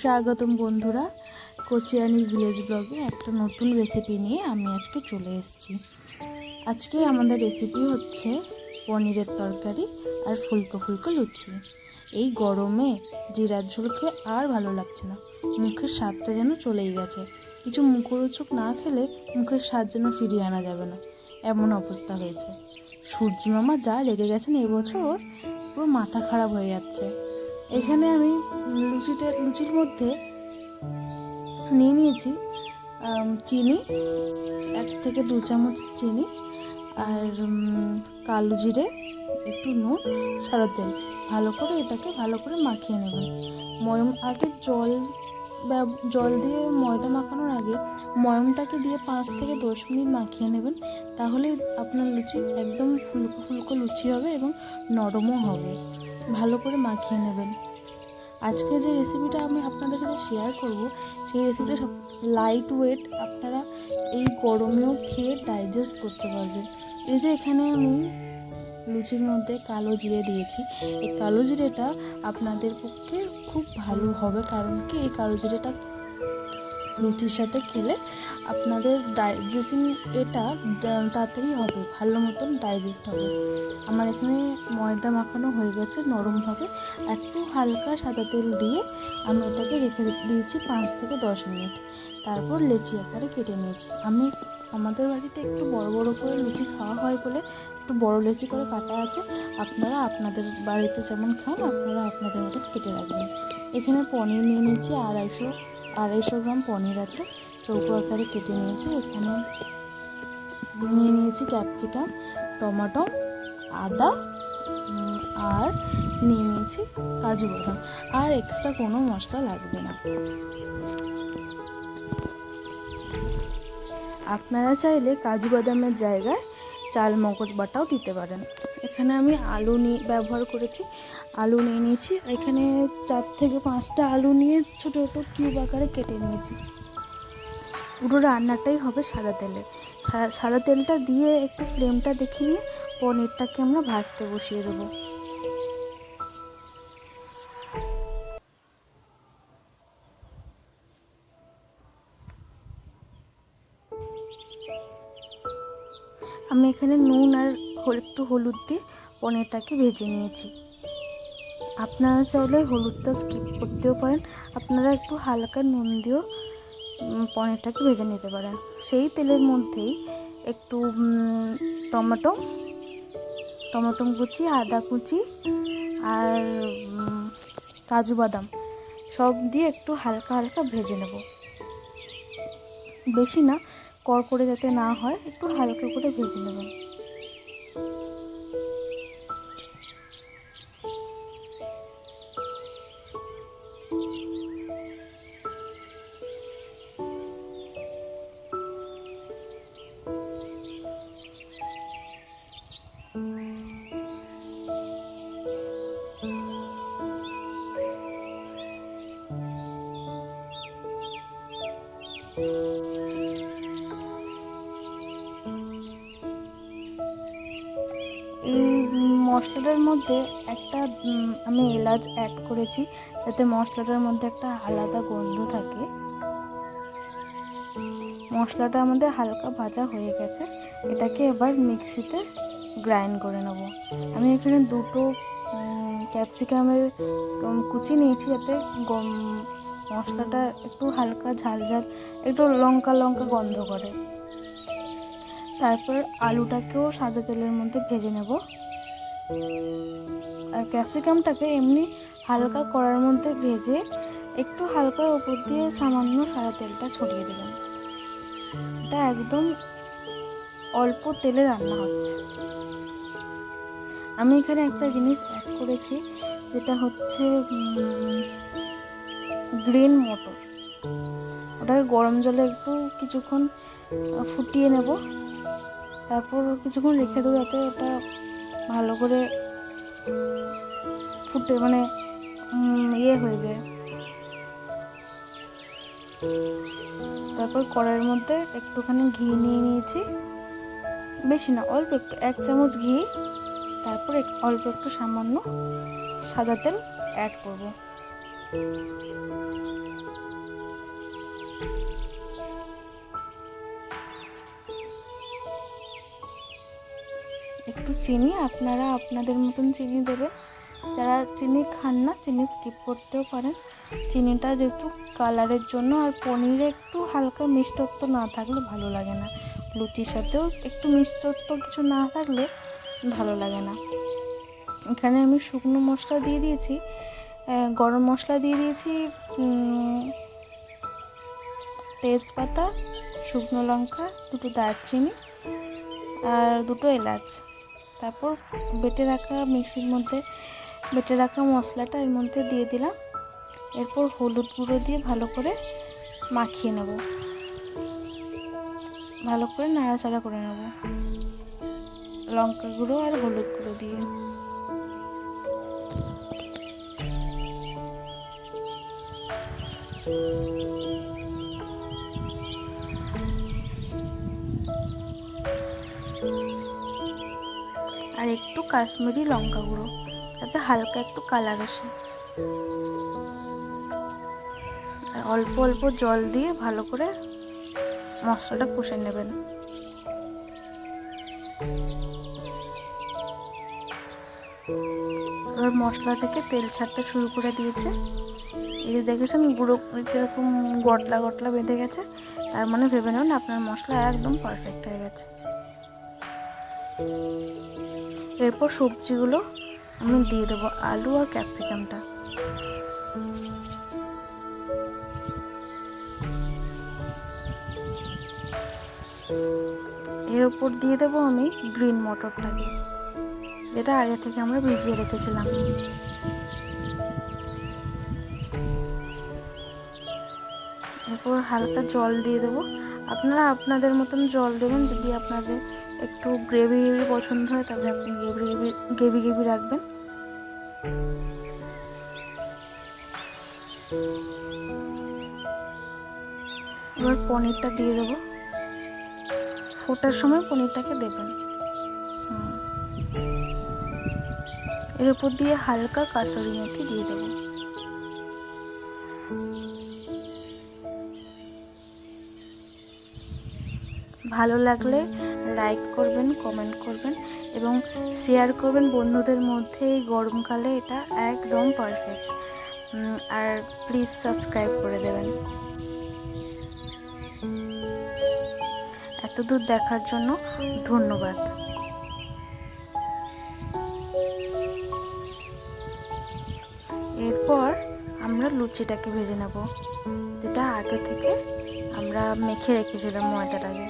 স্বাগতম বন্ধুরা। কোচিয়ানি ভিলেজ ব্লগে একটা নতুন রেসিপি নিয়ে আমি আজকে চলে এসেছি। আজকে আমাদের রেসিপি হচ্ছে পনিরের তরকারি আর ফুলকো ফুলকো লুচি। এই গরমে জিরার ঝোল খেয়ে আর ভালো লাগছে না। মুখের স্বাদটা যেন চলেই গেছে। কিছু মুখরোচক না খেলে মুখের স্বাদ যেন ফিরিয়ে আনা যাবে না। এমন অবস্থা হয়েছে। সূর্যি মামা যা রেগে গেছেন এবছর পুরো মাথা খারাপ হয়ে যাচ্ছে। এখানে আমি লুচিটা, লুচির মধ্যে নিয়ে নিয়েছি চিনি, এক থেকে দু চামচ চিনি আর কালো জিরে, একটু নুন, সাদা তেল। ভালো করে এটাকে ভালো করে মাখিয়ে নেবেন। ময়ম, আগে জল জল দিয়ে ময়দা মাখানোর আগে ময়মটাকে দিয়ে পাঁচ থেকে দশ মিনিট মাখিয়ে নেবেন। তাহলে আপনার লুচি একদম ফুলকো ফুলকো লুচি হবে এবং নরমও হবে। ভালো করে মাখিয়ে নেবেন। আজকে যে রেসিপিটা আমি আপনাদের সাথে শেয়ার করব, সেই রেসিপিটা সব লাইট ওয়েট আপনারা এই গরমেও খেয়ে ডাইজেস্ট করতে পারবেন। এই যে এখানে আমি লুচির মধ্যে কালো জিরে দিয়েছি। এই কালো জিরেটা আপনাদের পক্ষে খুব ভালো হবে, কারণ কি? এই কালো জিরেটা লুচির সাথে খেলে আপনাদের ডাইজেশন এটা তাড়াতাড়ি হবে, ভালো মতন ডাইজেস্ট হবে। আমার এখানে ময়দা মাখানো হয়ে গেছে নরম একটু হালকা সাদা তেল দিয়ে আমি এটাকে রেখে দিয়েছি পাঁচ থেকে দশ মিনিট। তারপর লেচি আকারে কেটে নিয়েছি। আমি, আমাদের বাড়িতে একটু বড় বড় করে লুচি খাওয়া হয় বলে একটু বড় লেচি করে কাটা আছে। আপনারা আপনাদের বাড়িতে যেমন খান, আপনারা আপনাদের মতন কেটে রাখবেন। এখানে পনির নিয়ে নিয়েছি আড়াইশো আড়াইশো গ্রাম পনির আছে। চৌকো আকারে কেটে নিয়েছি। এখানে নিয়ে নিয়েছি ক্যাপসিকাম, টমেটো, আদা আর নিয়ে নিয়েছি কাজু বাদাম। আর এক্সট্রা কোনো মশলা লাগবে না। আপনারা চাইলে কাজু বাদামের জায়গায় চাল, মগজ বাটাও দিতে পারেন। এখানে আমি আলু নিয়ে ব্যবহার করেছি। আলু নিয়ে নিয়েছি। এখানে চার থেকে পাঁচটা আলু নিয়ে ছোটো ছোটো কিউব আকারে কেটে নিয়েছি। পুরো রান্নাটাই হবে সাদা তেলে। সাদা তেলটা দিয়ে একটু ফ্লেমটা দেখে নিয়ে পনিরটাকে আমরা ভাজতে বসিয়ে দেবো। এখানে নুন আর একটু হলুদ দিয়ে পনিরটাকে ভেজে নিয়েছি। আপনারা চাইলে হলুদটা স্কিপ করতেও পারেন। আপনারা একটু হালকা নুন দিয়েও পনিরটাকে ভেজে নিতে পারেন। সেই তেলের মধ্যেই একটু টমেটো টমেটো কুচি, আদা কুচি আর কাজু বাদাম সব দিয়ে একটু হালকা হালকা ভেজে নেব। বেশি না কড়কড়ে যাতে না হয় একটু হালকা করে ভেজে নেবেন। মশলাটার মধ্যে একটা আমি এলাচ অ্যাড করেছি। যাতে মশলাটার মধ্যে একটা আলাদা গন্ধ থাকে। মশলাটা আমাদের হালকা ভাজা হয়ে গেছে। এটাকে এবার মিক্সিতে গ্রাইন্ড করে নেব। আমি এখানে দুটো ক্যাপসিকামের কুচি নিয়েছি যাতে মশলাটা একটু হালকা ঝাল ঝাল একটু লঙ্কা লঙ্কা গন্ধ করে। তারপর আলুটাকেও সাদা তেলের মধ্যে ভেজে নেব। আর ক্যাপসিকামটাকে এমনি হালকা কড়ার মধ্যে ভেজে একটু হালকা উপর দিয়ে সামান্য সাদা তেলটা ছড়িয়ে দেবেন এটা একদম অল্প তেলে রান্না হচ্ছে। আমি এখানে একটা জিনিস অ্যাড করেছি, যেটা হচ্ছে গ্রিন মটর। ওটাকে গরম জলে একটু কিছুক্ষণ ফুটিয়ে নেব। তারপর কিছুক্ষণ রেখে দেবো যাতে ওটা ভালো করে ফুটে মানে ইয়ে হয়ে যায়। তারপর কড়াইয়ের মধ্যে একটুখানি ঘি নিয়ে নিয়েছি। বেশি না, অল্প একটু, এক চামচ ঘি। তারপর অল্প একটু সামান্য সাদা তেল অ্যাড করব। একটু চিনি, আপনারা আপনাদের মতন চিনি দেবেন যারা চিনি খান না, চিনি স্কিপ করতেও পারেন। চিনিটা যেহেতু কালারের জন্য আর পনিরে একটু হালকা মিষ্টত্ব না থাকলে ভালো লাগে না। লুচির সাথেও একটু মিষ্টত্ব কিছু না থাকলে ভালো লাগে না। এখানে আমি শুকনো মশলা দিয়ে দিয়েছি। গরম মশলা দিয়ে দিয়েছি তেজপাতা, শুকনো লঙ্কা, দুটো দারচিনি আর দুটো এলাচ। তারপর বেটে রাখা মিক্সির মধ্যে, বেটে রাখা মশলাটা এর মধ্যে দিয়ে দিলাম। এরপর হলুদ গুঁড়ো দিয়ে ভালো করে মাখিয়ে নেব। ভালো করে নাড়াচাড়া করে নেব। লঙ্কা গুঁড়ো আর হলুদ গুঁড়ো দিয়ে। আর একটু কাশ্মীরি লঙ্কা গুঁড়ো যাতে হালকা একটু কালার আসে। আর অল্প অল্প জল দিয়ে ভালো করে মশলাটা কষে নেবেন। এবার মশলা থেকে তেল ছাড়তে শুরু করে দিয়েছে। এই যে দেখেছেন গুঁড়ো কীরকম গটলা গটলা বেঁধে গেছে, তার মানে ভেবে নেবেন আপনার মশলা একদম পারফেক্ট হয়ে গেছে। এরপর সবজিগুলো আমি দিয়ে দেবো আলু আর ক্যাপসিকামটা। এর উপর দিয়ে দেবো আমি গ্রিন মটরটাকে, যেটা আগে থেকে আমরা ভিজিয়ে রেখেছিলাম। এরপর হালকা জল দিয়ে দেবো। আপনারা আপনাদের মতন জল দেবেন যদি আপনাদের একটু গ্রেভি গ্রেভি পছন্দ হয়, তাহলে আপনি গ্রেভি গ্রেভি গ্রেভি গ্রেভি রাখবেন। এবার পনিরটা দিয়ে দেবো। ফোটার সময় পনিরটাকে দেবেন। এর উপর দিয়ে হালকা কাসুরি মেথি দিয়ে দেবো। ভালো লাগলে লাইক করবেন কমেন্ট করবেন এবং শেয়ার করবেন। বন্ধুদের মধ্যে এই গরমকালে এটা একদম পারফেক্ট আর প্লিজ সাবস্ক্রাইব করে দেবেন। এত দূর দেখার জন্য ধন্যবাদ। এরপর আমরা লুচিটাকে ভেজে নেব। যেটা আগে থেকে আমরা মেখে রেখেছিলাম ময়দাটাকে